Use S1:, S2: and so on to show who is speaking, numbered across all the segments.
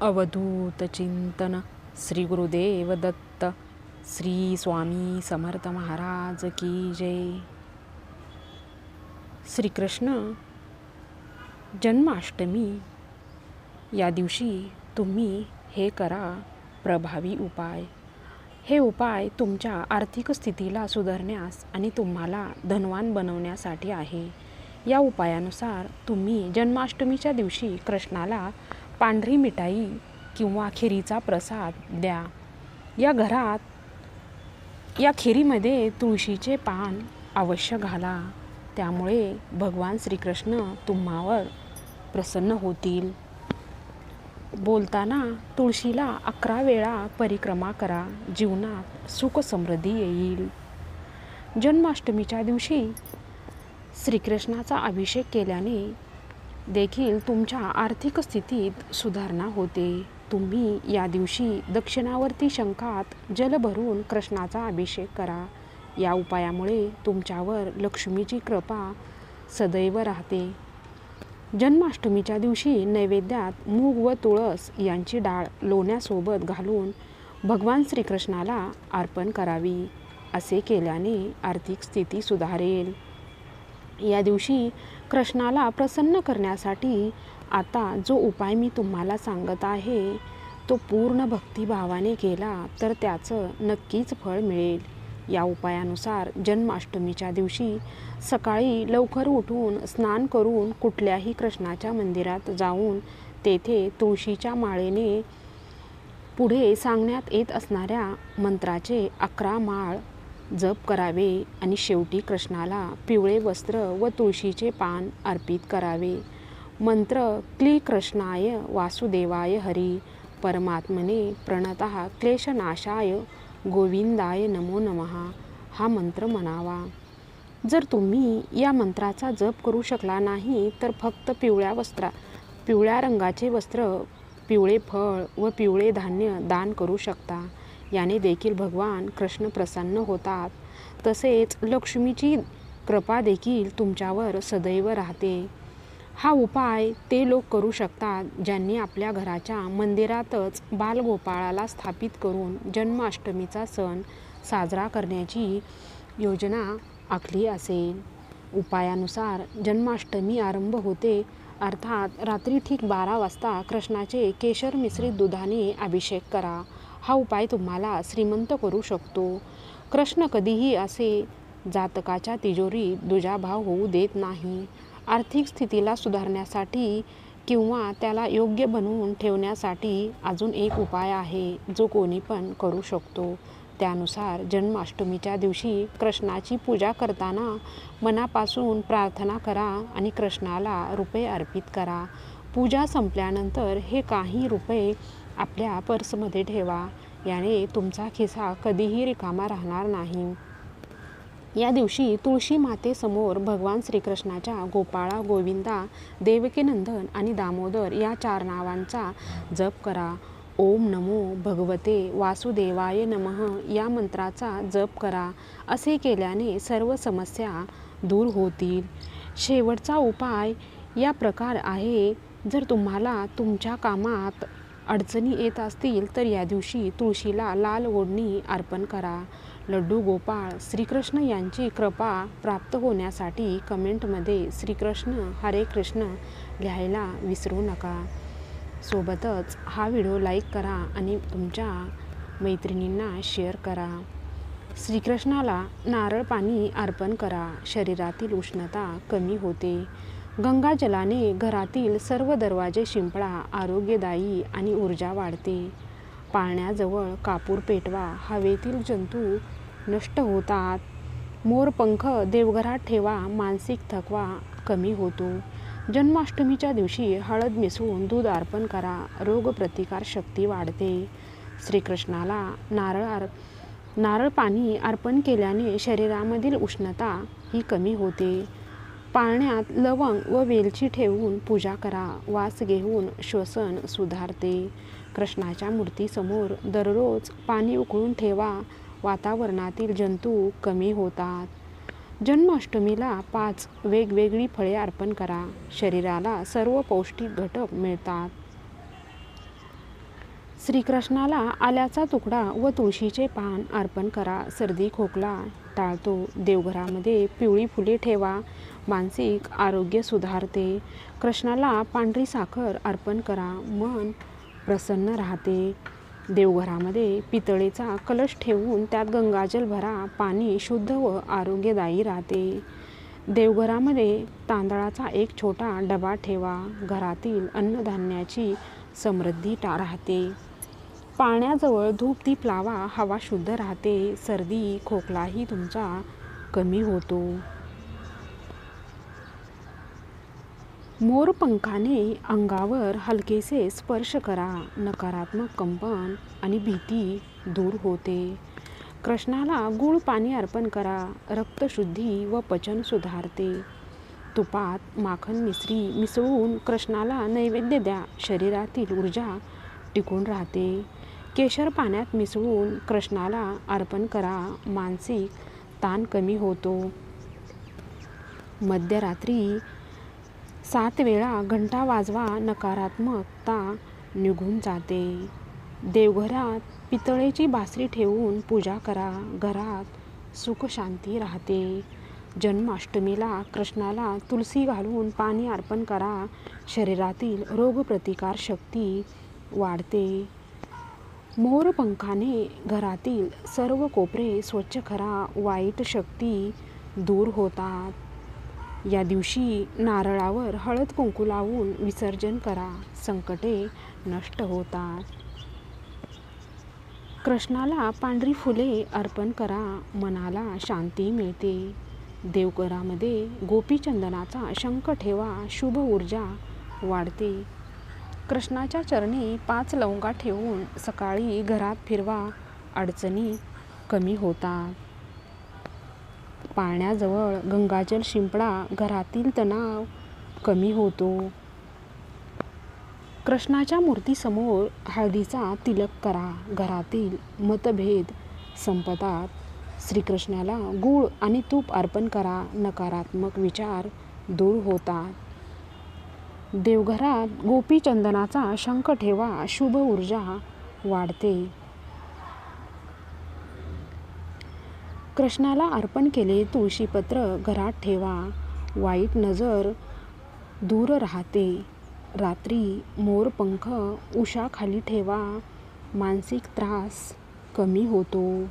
S1: अवधूत चिंतन श्री गुरुदेव दत्त श्री स्वामी समर्थ महाराज की जय। श्रीकृष्ण जन्माष्टमी या दिवशी तुम्ही हे करा प्रभावी उपाय. हे उपाय तुमच्या आर्थिक स्थितीला सुधारण्यास आणि तुम्हाला धनवान बनवण्यासाठी आहे. या उपायानुसार तुम्ही जन्माष्टमीच्या दिवशी कृष्णाला पांढरी मिठाई किंवा खिरीचा प्रसाद द्या. या घरात या खिरीमध्ये तुळशीचे पान अवश्य घाला. त्यामुळे भगवान श्रीकृष्ण तुम्हावर प्रसन्न होतील. बोलताना तुळशीला अकरा वेळा परिक्रमा करा. जीवनात सुख समृद्धी येईल. जन्माष्टमीच्या दिवशी श्रीकृष्णाचा अभिषेक केल्याने देखील तुमच्या आर्थिक स्थितीत सुधारणा होते. तुम्ही या दिवशी दक्षिणावर्ती शंखात जल भरून कृष्णाचा अभिषेक करा. या उपायामुळे तुमच्यावर लक्ष्मीची कृपा सदैव राहते. जन्माष्टमीच्या दिवशी नैवेद्यात मूग व तुळस यांची डाळ लोण्यासोबत घालून भगवान श्रीकृष्णाला अर्पण करावी असे केल्याने आर्थिक स्थिती सुधारेल. या दिवशी कृष्णाला प्रसन्न करण्यासाठी आता जो उपाय मी तुम्हाला सांगत आहे तो पूर्ण भक्तिभावाने केला तर त्याचं नक्कीच फळ मिळेल. या उपायानुसार जन्माष्टमीच्या दिवशी सकाळी लवकर उठून स्नान करून कुठल्याही कृष्णाच्या मंदिरात जाऊन तेथे तुळशीच्या माळेने पुढे सांगण्यात येत असणाऱ्या मंत्राचे अकरा माळ जप करावे आणि शेवटी कृष्णाला पिवळे वस्त्र व तुळशीचे पान अर्पित करावे. मंत्र क्ली कृष्णाय वासुदेवाय हरी परमात्मने प्रणत क्लेशनाशाय गोविंदाय नमो नमहा हा मंत्र म्हणावा. जर तुम्ही या मंत्राचा जप करू शकला नाही तर फक्त पिवळ्या वस्त्रा पिवळ्या रंगाचे वस्त्र पिवळे फळ व पिवळे धान्य दान करू शकता. याने देखील भगवान कृष्ण प्रसन्न होतात. तसेच लक्ष्मीची कृपा देखील तुमच्यावर सदैव राहते. हा उपाय ते लोक करू शकतात ज्यांनी आपल्या घराच्या मंदिरातच बालगोपाळाला स्थापित करून जन्माष्टमीचा सण साजरा करण्याची योजना आखली असेल. उपायानुसार जन्माष्टमी आरंभ होते अर्थात रात्री ठीक बारा वाजता कृष्णाचे केशर मिश्रित दुधाने अभिषेक करा. हा उपाय तुम्हाला श्रीमंत करू शकतो. कृष्ण कधीही असे जातकाच्या तिजोरीत दुजाभाव होऊ देत नाही. आर्थिक स्थितीला सुधारण्यासाठी किंवा त्याला योग्य बनवून ठेवण्यासाठी अजून एक उपाय आहे जो कोणी पण करू शकतो. त्यानुसार जन्माष्टमीच्या दिवशी कृष्णाची पूजा करताना मनापासून प्रार्थना करा आणि कृष्णाला रुपये अर्पित करा. पूजा संपल्यानंतर हे काही रुपये आपल्या पर्समध्ये ठेवा. याने तुमचा खिसा कधीही रिकामा राहणार नाही. या दिवशी तुळशी मातेसमोर भगवान श्रीकृष्णाच्या गोपाळा गोविंदा देवकीनंदन आणि दामोदर या चार नावांचा जप करा. ओम नमो भगवते वासुदेवाय नमः या मंत्राचा जप करा. असे केल्याने सर्व समस्या दूर होतील. शेवटचा उपाय या प्रकार आहे. जर तुम्हाला तुमच्या कामात अडचणी येत असतील तर या दिवशी तुळशीला लाल ओढणी अर्पण करा. लड्डू गोपाळ श्रीकृष्ण यांची कृपा प्राप्त होण्यासाठी कमेंटमध्ये श्रीकृष्ण हरे कृष्ण लिहायला विसरू नका. सोबतच हा व्हिडिओ लाईक करा आणि तुमच्या मैत्रिणींना शेअर करा. श्रीकृष्णाला नारळ पाणी अर्पण करा. शरीरातील उष्णता कमी होते. गंगाजलाने घरातील सर्व दरवाजे शिंपळा आरोग्यदायी आणि ऊर्जा वाढते. पाळण्याजवळ कापूर पेटवा हवेतील जंतू नष्ट होतात. मोरपंख देवघरात ठेवा मानसिक थकवा कमी होतो. जन्माष्टमीच्या दिवशी हळद मिसळून दूध अर्पण करा रोगप्रतिकार शक्ती वाढते. श्रीकृष्णाला नारळ आर नारळ पाणी अर्पण केल्याने शरीरामधील उष्णता ही कमी होते. पाळण्यात लवंग व वेलची ठेवून पूजा करा. वास घेऊन श्वसन सुधारते. कृष्णाच्या मूर्तीसमोर दररोज पाणी उकळून ठेवा. वातावरणातील जंतू कमी होतात. जन्माष्टमीला पाच वेगवेगळी फळे अर्पण करा. शरीराला सर्व पौष्टिक घटक मिळतात. श्रीकृष्णाला आल्याचा तुकडा व तुळशीचे पान अर्पण करा. सर्दी खोकला टाळतो. देवघरामध्ये पिवळी फुले ठेवा. मानसिक आरोग्य सुधारते. कृष्णाला पांढरी साखर अर्पण करा. मन प्रसन्न राहते. देवघरामध्ये पितळेचा कलश ठेवून त्यात गंगाजल भरा. पाणी शुद्ध व आरोग्यदायी राहते. देवघरामध्ये तांदळाचा एक छोटा डबा ठेवा. घरातील अन्नधान्याची समृद्धी टा राहते. पाण्याजवळ धूप दीप लावा हवा शुद्ध राहते सर्दी खोकलाही तुमचा कमी होतो. मोरपंखाने अंगावर हलकेसे स्पर्श करा नकारात्मक कंपन आणि भीती दूर होते. कृष्णाला गूळ पाणी अर्पण करा रक्तशुद्धी व पचन सुधारते. तुपात माखन मिसरी मिसळून कृष्णाला नैवेद्य द्या शरीरातील ऊर्जा टिकून राहते. केशर पाण्यात मिसळून कृष्णाला अर्पण करा. मानसिक ताण कमी होतो. मध्यरात्री सात वेळा घंटा वाजवा नकारात्मकता निघून जाते. देवघरात पितळेची बासरी ठेवून पूजा करा. घरात सुख शांती राहते. जन्माष्टमीला कृष्णाला तुलसी घालून पाणी अर्पण करा. शरीरातील रोगप्रतिकार शक्ती वाढते. मोरपंखाने घरातील सर्व कोपरे स्वच्छ करा वाईट शक्ती दूर होतात. या दिवशी नारळावर हळद कुंकू लावून विसर्जन करा संकटे नष्ट होतात. कृष्णाला पांढरी फुले अर्पण करा मनाला शांती मिळते. देवघरामध्ये गोपीचंदनाचा शंख ठेवा शुभ ऊर्जा वाढते. कृष्णाच्या चरणी पाच लवंगा ठेवून सकाळी घरात फिरवा अडचणी कमी होतात पाण्याजवळ गंगाजल शिंपडा घरातील तणाव कमी होतो. कृष्णाच्या मूर्तीसमोर हळदीचा तिलक करा. घरातील मतभेद संपतात. श्रीकृष्णाला गूळ आणि तूप अर्पण करा. नकारात्मक विचार दूर होतात. देवघरात गोपीचंदनाचा शंख ठेवा शुभ ऊर्जा वाढते. कृष्णाला अर्पण केले तुळशीपत्र घरात ठेवा वाईट नजर दूर राहते. रात्री मोरपंख उशाखाली ठेवा मानसिक त्रास कमी होतो.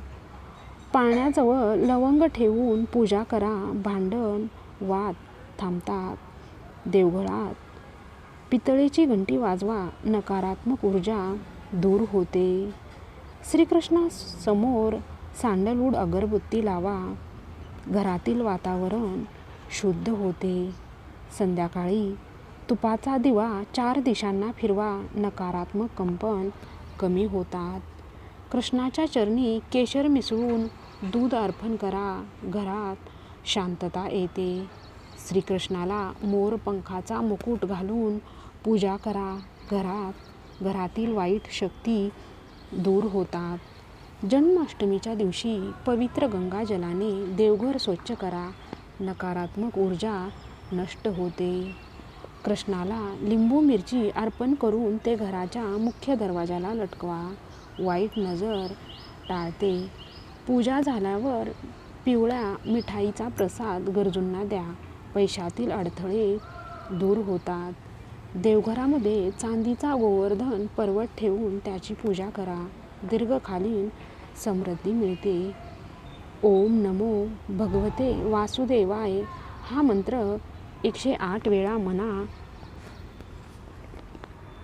S1: पाण्याजवळ लवंग ठेवून पूजा करा भांडण वाद थांबतात. देवघरात पितळेची घंटी वाजवा नकारात्मक ऊर्जा दूर होते. श्रीकृष्णासमोर सँडलवूड अगरबत्ती लावा. घरातील वातावरण शुद्ध होते. संध्याकाळी तुपाचा दिवा चार दिशांना फिरवा नकारात्मक कंपन कमी होतात. कृष्णाच्या चरणी केशर मिसळून दूध अर्पण करा घरात शांतता येते. श्रीकृष्णाला मोरपंखाचा मुकुट घालून पूजा करा. घरात घरातील वाईट शक्ती दूर होतात. जन्माष्टमीच्या दिवशी पवित्र गंगाजलाने देवघर स्वच्छ करा. नकारात्मक ऊर्जा नष्ट होते. कृष्णाला लिंबू मिरची अर्पण करून ते घराच्या मुख्य दरवाजाला लटकवा. वाईट नजर टाळते. पूजा झाल्यावर पिवळ्या मिठाईचा प्रसाद गरजूंना द्या. पैशातील अडथळे दूर होतात. देवघरामध्ये चांदीचा गोवर्धन पर्वत ठेवून त्याची पूजा करा. दीर्घकालीन समृद्धी मिळते. ओम नमो भगवते वासुदेवाय. हा मंत्र एकशे आठ वेळा म्हणा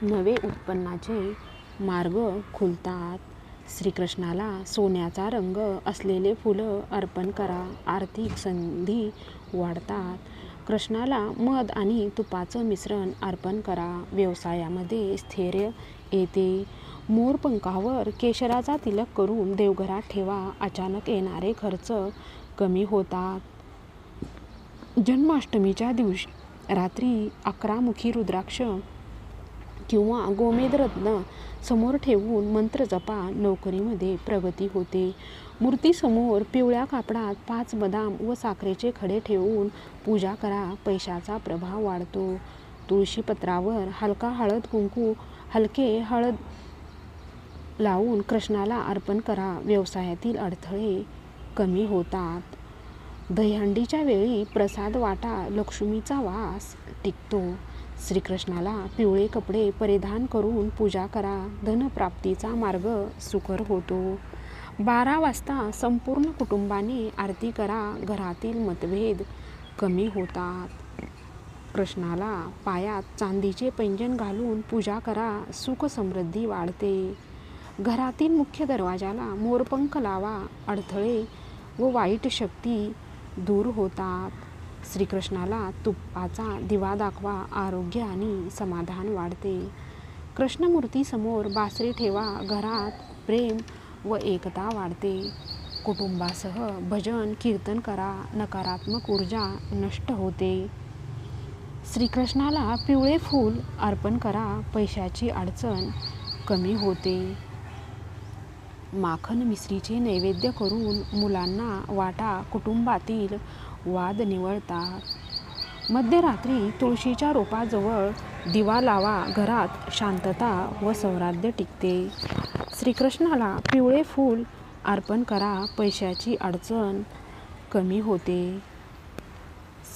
S1: नवे उत्पन्नाचे मार्ग खुलतात. श्रीकृष्णाला सोन्याचा रंग असलेले फुलं अर्पण करा. आर्थिक संधी वाढतात. कृष्णाला मध आणि तुपाचं मिश्रण अर्पण करा. व्यवसायामध्ये स्थैर्य येते. मोरपंखावर केशराचा तिलक करून देवघरात ठेवा. अचानक येणारे खर्च कमी होतात. जन्माष्टमीच्या दिवशी रात्री अकरामुखी रुद्राक्ष किंवा गोमेदरत्न समोर ठेवून मंत्र जपा. नोकरीमध्ये प्रगती होते. मूर्तीसमोर पिवळ्या कापडात पाच बदाम व साखरेचे खडे ठेवून पूजा करा पैशाचा प्रभाव वाढतो. तुळशीपत्रावर हलका हळद कुंकू हलके हळद लावून कृष्णाला अर्पण करा. व्यवसायातील अडथळे कमी होतात. दहीहंडीच्या वेळी प्रसाद वाटा लक्ष्मीचा वास टिकतो. श्रीकृष्णाला पिवळे कपडे परिधान करून पूजा करा. धनप्राप्तीचा मार्ग सुकर होतो. बारा वाजता संपूर्ण कुटुंबाने आरती करा घरातील मतभेद कमी होतात. कृष्णाला पायात चांदीचे पैंजण घालून पूजा करा सुख समृद्धी वाढते. घरातील मुख्य दरवाजाला मोरपंख लावा अडथळे व वाईट शक्ती दूर होतात. श्रीकृष्णाला तुप्पाचा दिवा दाखवा आरोग्य आणि समाधान वाढते. कृष्णमूर्तीसमोर बासरी ठेवा घरात प्रेम व एकता वाढते. कुटुंबासह भजन कीर्तन करा नकारात्मक ऊर्जा नष्ट होते. श्रीकृष्णाला पिवळे फूल अर्पण करा पैशाची अडचण कमी होते. माखन मिश्रीचे नैवेद्य करून मुलांना वाटा कुटुंबातील वाद निवळतात मध्यरात्री तुळशीच्या रोपाजवळ दिवा लावा घरात शांतता व सौराध्य टिकते. श्रीकृष्णाला पिवळे फूल अर्पण करा पैशाची अडचण कमी होते.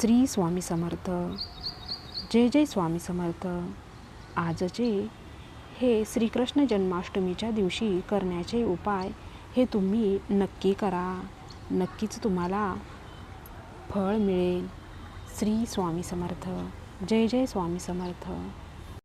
S1: श्री स्वामी समर्थ. जय जय स्वामी समर्थ. आजचे हे श्रीकृष्ण जन्माष्टमीच्या दिवशी करण्याचे उपाय हे तुम्ही नक्की करा. नक्कीच तुम्हाला फळ मिळेल. श्री स्वामी समर्थ. जय जय स्वामी समर्थ.